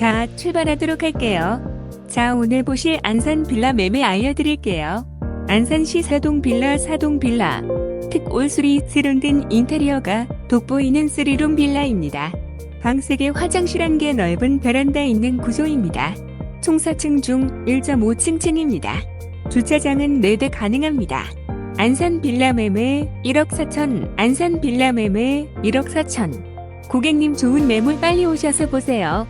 자, 출발하도록 할게요. 자, 오늘 보실 안산 빌라 매매 알려드릴게요. 안산시 사동 빌라 사동 빌라. 특 올수리 세련된 인테리어가 돋보이는 쓰리룸 빌라입니다. 방 3개 화장실 1개 넓은 베란다 있는 구조입니다. 총 4층 중 1.5층 층입니다. 주차장은 4대 가능합니다. 안산 빌라 매매 1억 4천, 안산 빌라 매매 1억 4천. 고객님 좋은 매물 빨리 오셔서 보세요.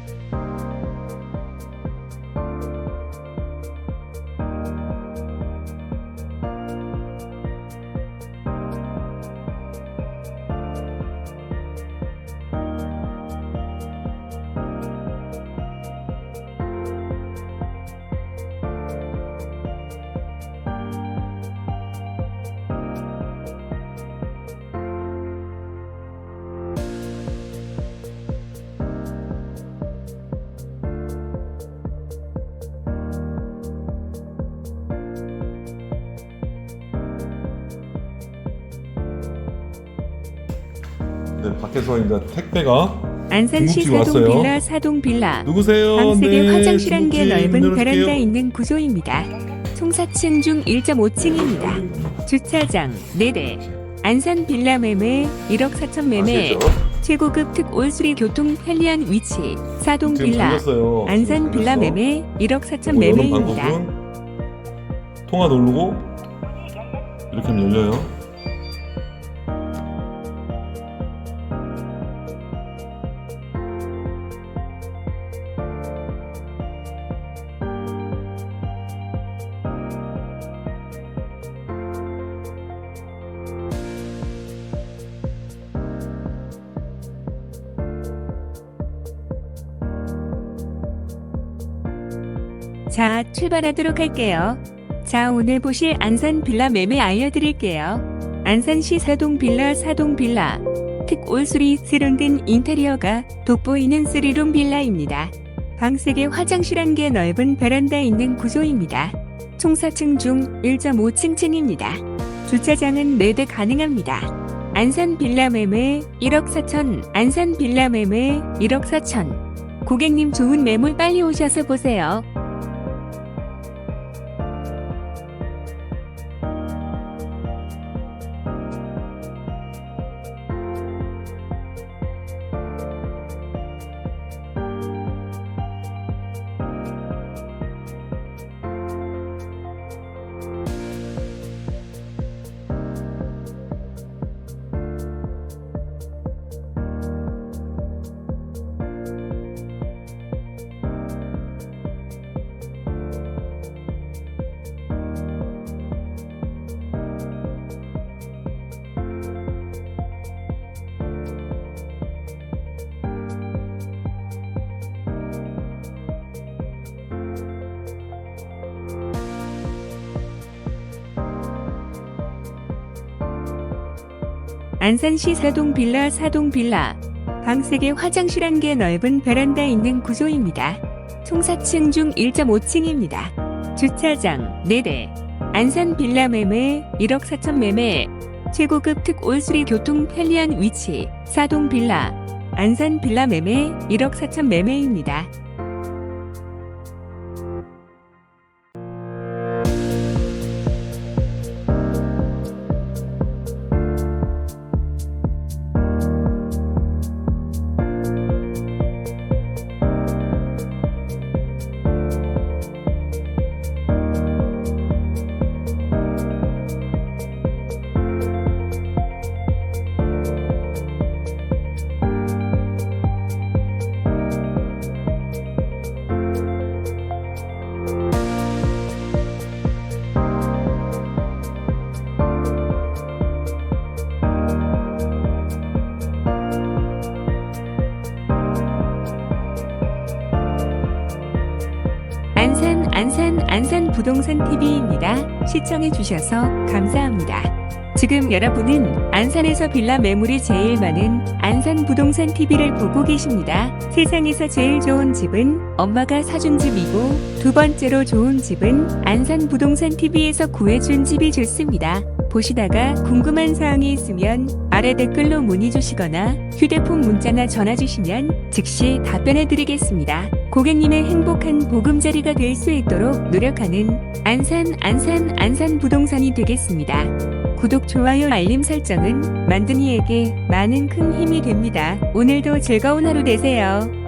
네, 이제 택배가 안산시 사동 왔어요. 빌라 사동 빌라. 누구세요? 방 3개 네, 화장실 1개 중국집 넓은 문 베란다. 있는 구조입니다. 총 4층 중 1.5층입니다. 주차장 4대. 안산 빌라 매매 1억 4천 매매. 아시겠죠? 최고급 특 올수리 교통 편리한 위치. 사동 빌라. 걸렸어요. 안산 빌라 걸렸어. 매매 1억 4천 요거 여는 매매입니다. 방법은 통화 누르고 이렇게 하면 열려요. 자, 출발하도록 할게요. 자, 오늘 보실 안산 빌라 매매 알려드릴게요. 안산시 사동 빌라 사동 빌라. 특 올수리 세련된 인테리어가 돋보이는 쓰리룸 빌라입니다. 방 3개 화장실 1개 넓은 베란다 있는 구조입니다. 총 4층 중 1.5층 층입니다. 주차장은 4대 가능합니다. 안산 빌라 매매 1억 4천, 안산 빌라 매매 1억 4천. 고객님 좋은 매물 빨리 오셔서 보세요. 안산시 사동 빌라 사동 빌라. 방 3개 화장실 1개 넓은 베란다 있는 구조입니다. 총 4층 중 1.5층입니다. 주차장 4대. 안산 빌라 매매 1억 4천 매매. 최고급 특 올수리 교통 편리한 위치. 사동 빌라. 안산 빌라 매매 1억 4천 매매입니다. 안산 안산 부동산 TV입니다. 시청해 주셔서 감사합니다. 지금 여러분은 안산에서 빌라 매물이 제일 많은 안산 부동산 TV를 보고 계십니다. 세상에서 제일 좋은 집은 엄마가 사준 집이고 두 번째로 좋은 집은 안산 부동산 TV에서 구해준 집이 좋습니다. 보시다가 궁금한 사항이 있으면 아래 댓글로 문의 주시거나 휴대폰 문자나 전화 주시면 즉시 답변해 드리겠습니다. 고객님의 행복한 보금자리가 될 수 있도록 노력하는 안산 안산 안산 부동산이 되겠습니다. 구독, 좋아요, 알림 설정은 만든이에게 많은 큰 힘이 됩니다. 오늘도 즐거운 하루 되세요.